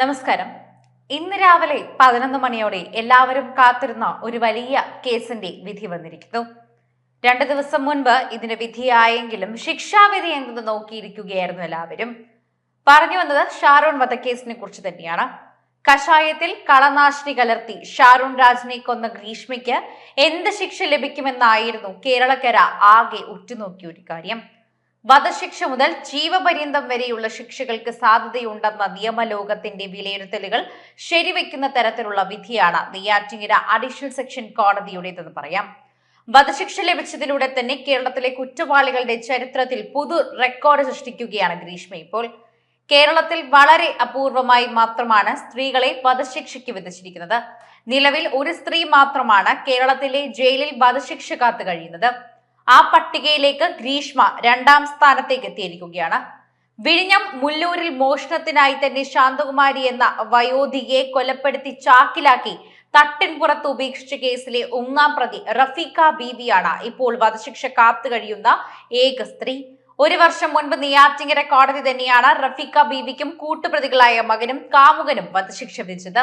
നമസ്കാരം. ഇന്ന് രാവിലെ പതിനൊന്ന് മണിയോടെ എല്ലാവരും കാത്തിരുന്ന ഒരു വലിയ കേസിന്റെ വിധി വന്നിരിക്കുന്നു. രണ്ട് ദിവസം മുൻപ് ഇതിന് വിധിയായെങ്കിലും ശിക്ഷാവിധി എന്തെന്ന് നോക്കിയിരിക്കുകയായിരുന്നു എല്ലാവരും. പറഞ്ഞു വന്നത് ഷാരൂൺ വധക്കേസിനെ കുറിച്ച് തന്നെയാണ്. കഷായത്തിൽ കളനാശിനി കലർത്തി ഷാരൂൺ രാജിനെ കൊന്ന ഗ്രീഷ്മയ്ക്ക് എന്ത് ശിക്ഷ ലഭിക്കുമെന്നായിരുന്നു കേരളക്കര ആകെ ഉറ്റുനോക്കിയ ഒരു കാര്യം. വധശിക്ഷ മുതൽ ജീവപര്യന്തം വരെയുള്ള ശിക്ഷകൾക്ക് സാധ്യതയുണ്ടെന്ന നിയമലോകത്തിന്റെ വിലയിരുത്തലുകൾ ശരിവെക്കുന്ന തരത്തിലുള്ള വിധിയാണ് നെയ്യാറ്റിങ്ങര അഡീഷണൽ സെക്ഷൻ കോടതിയുടേതെന്ന് പറയാം. വധശിക്ഷ ലഭിച്ചതിലൂടെ തന്നെ കേരളത്തിലെ കുറ്റവാളികളുടെ ചരിത്രത്തിൽ പുതു റെക്കോർഡ് സൃഷ്ടിക്കുകയാണ് ഗ്രീഷ്മ ഇപ്പോൾ. കേരളത്തിൽ വളരെ അപൂർവമായി മാത്രമാണ് സ്ത്രീകളെ വധശിക്ഷയ്ക്ക് വിധിച്ചിരിക്കുന്നത്. നിലവിൽ ഒരു സ്ത്രീ മാത്രമാണ് കേരളത്തിലെ ജയിലിൽ വധശിക്ഷ കാത്തു കഴിയുന്നത്. ആ പട്ടികയിലേക്ക് ഗ്രീഷ്മ രണ്ടാം സ്ഥാനത്തേക്ക് എത്തിയിരിക്കുകയാണ്. വിഴിഞ്ഞം മുല്ലൂരിൽ മോഷണത്തിനായി തന്നെ ശാന്തകുമാരി എന്ന വയോധികയെ കൊലപ്പെടുത്തി ചാക്കിലാക്കി തട്ടിൻപുറത്ത് ഉപേക്ഷിച്ച കേസിലെ ഒന്നാം പ്രതി റഫീഖ ബീവിയാണ് ഇപ്പോൾ വധശിക്ഷ കാത്തു കഴിയുന്ന ഏക സ്ത്രീ. ഒരു വർഷം മുൻപ് നെയ്യാറ്റിങ്ങര കോടതി തന്നെയാണ് റഫീഖ ബീവിക്കും കൂട്ടുപ്രതികളായ മകനും കാമുകനും വധശിക്ഷ വിധിച്ചത്.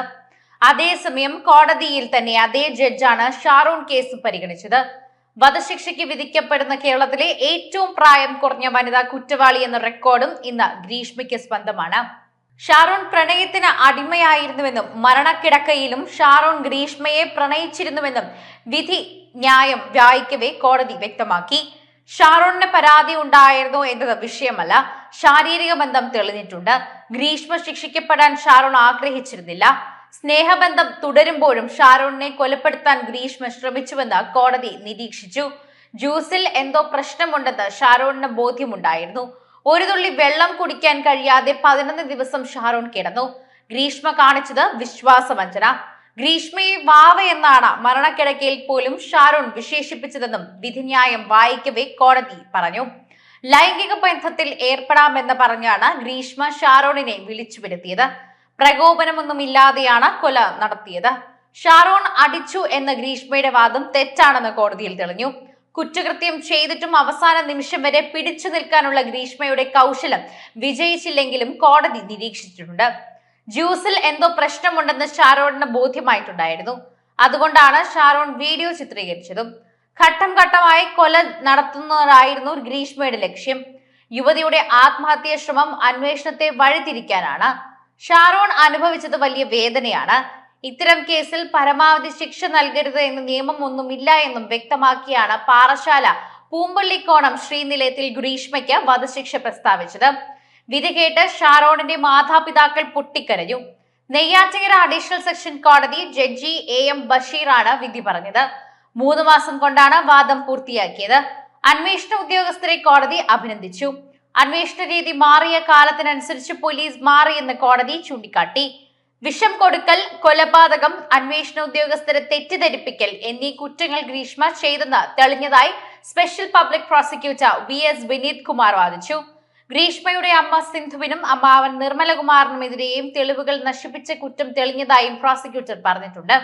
അതേസമയം കോടതിയിൽ തന്നെ അതേ ജഡ്ജാണ് ഷാറൂൺ കേസ് പരിഗണിച്ചത്. വധശിക്ഷയ്ക്ക് വിധിക്കപ്പെടുന്ന കേരളത്തിലെ ഏറ്റവും പ്രായം കുറഞ്ഞ വനിതാ കുറ്റവാളി എന്ന റെക്കോർഡും ഇന്ന് ഗ്രീഷ്മയ്ക്ക് സ്വന്തമാണ്. ഷാറൂൺ പ്രണയത്തിന് അടിമയായിരുന്നുവെന്നും മരണക്കിടക്കയിലും ഷാറൂൺ ഗ്രീഷ്മയെ പ്രണയിച്ചിരുന്നുവെന്നും വിധി ന്യായം വായിക്കവേ കോടതി വ്യക്തമാക്കി. ഷാറൂണിന് പരാതി ഉണ്ടായിരുന്നു എന്നത് വിഷയമല്ല ശാരീരിക ബന്ധം തെളിഞ്ഞിട്ടുണ്ട്. ഗ്രീഷ്മ ശിക്ഷിക്കപ്പെടാൻ ഷാറൂൺ ആഗ്രഹിച്ചിരുന്നില്ല. സ്നേഹബന്ധം തുടരുമ്പോഴും ഷാരൂണിനെ കൊലപ്പെടുത്താൻ ഗ്രീഷ്മ ശ്രമിച്ചുവെന്ന് കോടതി നിരീക്ഷിച്ചു. ജ്യൂസിൽ എന്തോ പ്രശ്നമുണ്ടെന്ന് ഷാരൂണിന് ബോധ്യമുണ്ടായിരുന്നു. ഒരു തുള്ളി വെള്ളം കുടിക്കാൻ കഴിയാതെ പതിനൊന്ന് ദിവസം ഷാരൂൺ കിടന്നു. ഗ്രീഷ്മ കാണിച്ചത് വിശ്വാസവഞ്ചന. ഗ്രീഷ്മയെ വാവ എന്നാണ് മരണക്കിടക്കയിൽ പോലും ഷാരൂൺ വിശേഷിപ്പിച്ചതെന്നും വിധിന്യായം വായിക്കവേ കോടതി പറഞ്ഞു. ലൈംഗിക ബന്ധത്തിൽ ഏർപ്പെടാമെന്ന് പറഞ്ഞാണ് ഗ്രീഷ്മ ഷാരോണിനെ വിളിച്ചു വരുത്തിയത് പ്രകോപനമൊന്നുമില്ലാതെയാണ് കൊല നടത്തിയത്. ഷാറോൺ അടിച്ചു എന്ന ഗ്രീഷ്മയുടെ വാദം തെറ്റാണെന്ന് കോടതിയിൽ തെളിഞ്ഞു. കുറ്റകൃത്യം ചെയ്തിട്ടും അവസാന നിമിഷം വരെ പിടിച്ചു നിൽക്കാനുള്ള ഗ്രീഷ്മയുടെ കൗശലം വിജയിച്ചില്ലെങ്കിലും കോടതി നിരീക്ഷിച്ചിട്ടുണ്ട്. ജ്യൂസിൽ എന്തോ പ്രശ്നമുണ്ടെന്ന് ഷാരോണിന് ബോധ്യമായിട്ടുണ്ടായിരുന്നു. അതുകൊണ്ടാണ് ഷാരോൺ വീഡിയോ ചിത്രീകരിച്ചതും. ഘട്ടം ഘട്ടമായി കൊല നടത്തുന്നതായിരുന്നു ഗ്രീഷ്മയുടെ ലക്ഷ്യം. യുവതിയുടെ ആത്മഹത്യാ ശ്രമം അന്വേഷണത്തെ വഴിതിരിക്കാനാണ്. ഷാരോൺ അനുഭവിച്ചത് വലിയ വേദനയാണ്. ഇത്തരം കേസിൽ പരമാവധി ശിക്ഷ നൽകരുത് എന്ന് നിയമം ഒന്നുമില്ല എന്നും വ്യക്തമാക്കിയാണ് പാറശാല പൂമ്പള്ളിക്കോണം ശ്രീനിലയത്തിൽ ഗ്രീഷ്മയ്ക്ക് വധശിക്ഷ പ്രസ്താവിച്ചത്. വിധി കേട്ട് ഷാറോണിന്റെ മാതാപിതാക്കൾ പൊട്ടിക്കരഞ്ഞു. നെയ്യാറ്റിങ്ങര അഡീഷണൽ സെക്ഷൻ കോടതി ജഡ്ജി എ എം ബഷീറാണ് വിധി പറഞ്ഞത്. മൂന്ന് മാസം കൊണ്ടാണ് വാദം പൂർത്തിയാക്കിയത്. അന്വേഷണ ഉദ്യോഗസ്ഥരെ കോടതി അഭിനന്ദിച്ചു. അന്വേഷണ രീതി മാറിയ കാലത്തിനനുസരിച്ച് പോലീസ് മാറിയെന്ന് കോടതി ചൂണ്ടിക്കാട്ടി. വിഷം കൊടുക്കൽ കൊലപാതകം അന്വേഷണ ഉദ്യോഗസ്ഥരെ തെറ്റിദ്ധരിപ്പിക്കൽ എന്നീ കുറ്റങ്ങൾ ഗ്രീഷ്മ ചെയ്തെന്ന് തെളിഞ്ഞതായി special public prosecutor V S Vineeth Kumar വാദിച്ചു. ഗ്രീഷ്മയുടെ അമ്മ സിന്ധുവിനും അമ്മാവൻ നിർമ്മലകുമാറിനുമെതിരെയും തെളിവുകൾ നശിപ്പിച്ച കുറ്റം തെളിഞ്ഞതായും പ്രോസിക്യൂട്ടർ പറഞ്ഞിട്ടുണ്ട്.